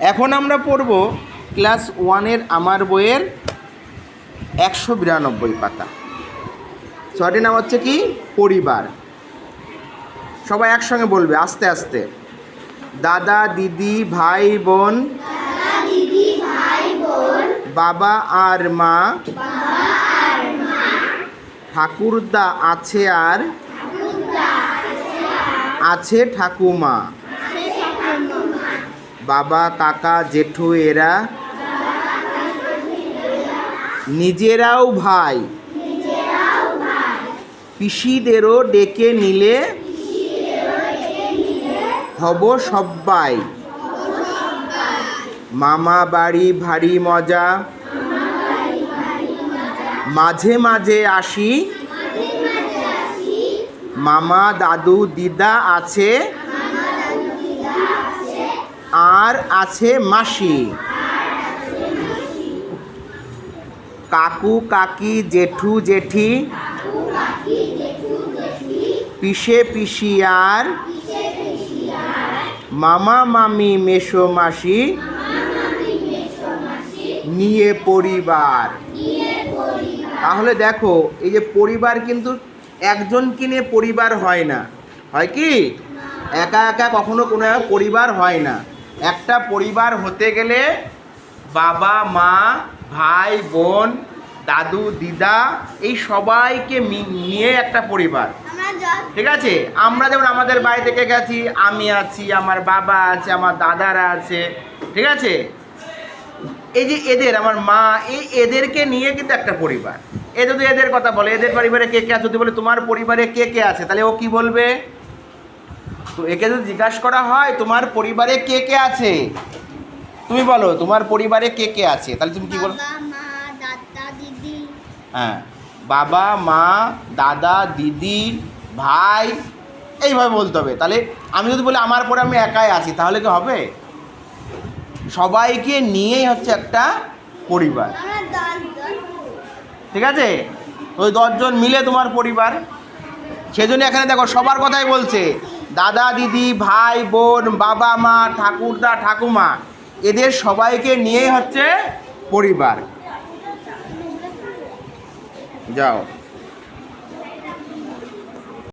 এখন আমরা পড়ব ক্লাস ওয়ানের আমার বইয়ের একশো বিরানব্বই পাতা। ছয়টির নাম হচ্ছে কি? পরিবার। সবাই একসঙ্গে বলবে, আস্তে আস্তে। দাদা, দিদি, ভাই, বোন। বাবা আর মা। ঠাকুরদা আছে আর আছে ঠাকুমা। বাবা, কাকা, জেঠু, এরা নিজেরাও ভাই। পিসিদেরও ডেকে নিলে হব সব্বাই। মামা বাড়ি ভারী মজা। মাঝে মাঝে আসি। মামা, দাদু, দিদা আছে। আর আছে মাসি। কাকু, কাকি, জেঠু, জেঠি। পিসে পিসি আর মামা, মামি, মেসো, মাসি। নিয়ে পরিবার। তাহলে দেখো, এই যে পরিবার কিন্তু একজনকে নিয়ে পরিবার হয় না। হয় কি? একা একা কখনো কোনো পরিবার হয় না। একটা পরিবার হতে গেলে বাবা মা ভাই বোন দাদু দিদা এই সবাইকে নিয়ে একটা পরিবার। ঠিক আছে? আমরা যেমন আমাদের বাড়ি থেকে গেছি আমি আছি আমার বাবা আছে আমার দাদারা আছে। ঠিক আছে? এই যে এদের আমার মা এই এদেরকে নিয়ে কিন্তু একটা পরিবার। এ যদি এদের কথা বলে এদের পরিবারে কে কে আছে? যদি বলে তোমার পরিবারে কে কে আছে? তাহলে ও কি বলবে? তো একে যদি জিজ্ঞাসা করা হয় তোমার পরিবারে কে কে আছে? তুমি বলো তোমার পরিবারে কে কে আছে? তাহলে তুমি কি বলো? বাবা মা দাদা দিদি। হ্যাঁ বাবা মা দাদা দিদি ভাই এইভাবে বলতে হবে। তাহলে আমি যদি বলি আমার পরে আমি একাই আছি তাহলে কি হবে? সবাইকে নিয়েই হচ্ছে একটা পরিবার। ঠিক আছে? ওই দশজন মিলে তোমার পরিবার। সেজন্য এখানে দেখো সবার কথাই বলছে। দাদা দিদি ভাই বোন বাবা মা ঠাকুরদা ঠাকুমা এদের সবাইকে নিয়েই হচ্ছে পরিবার। যাও।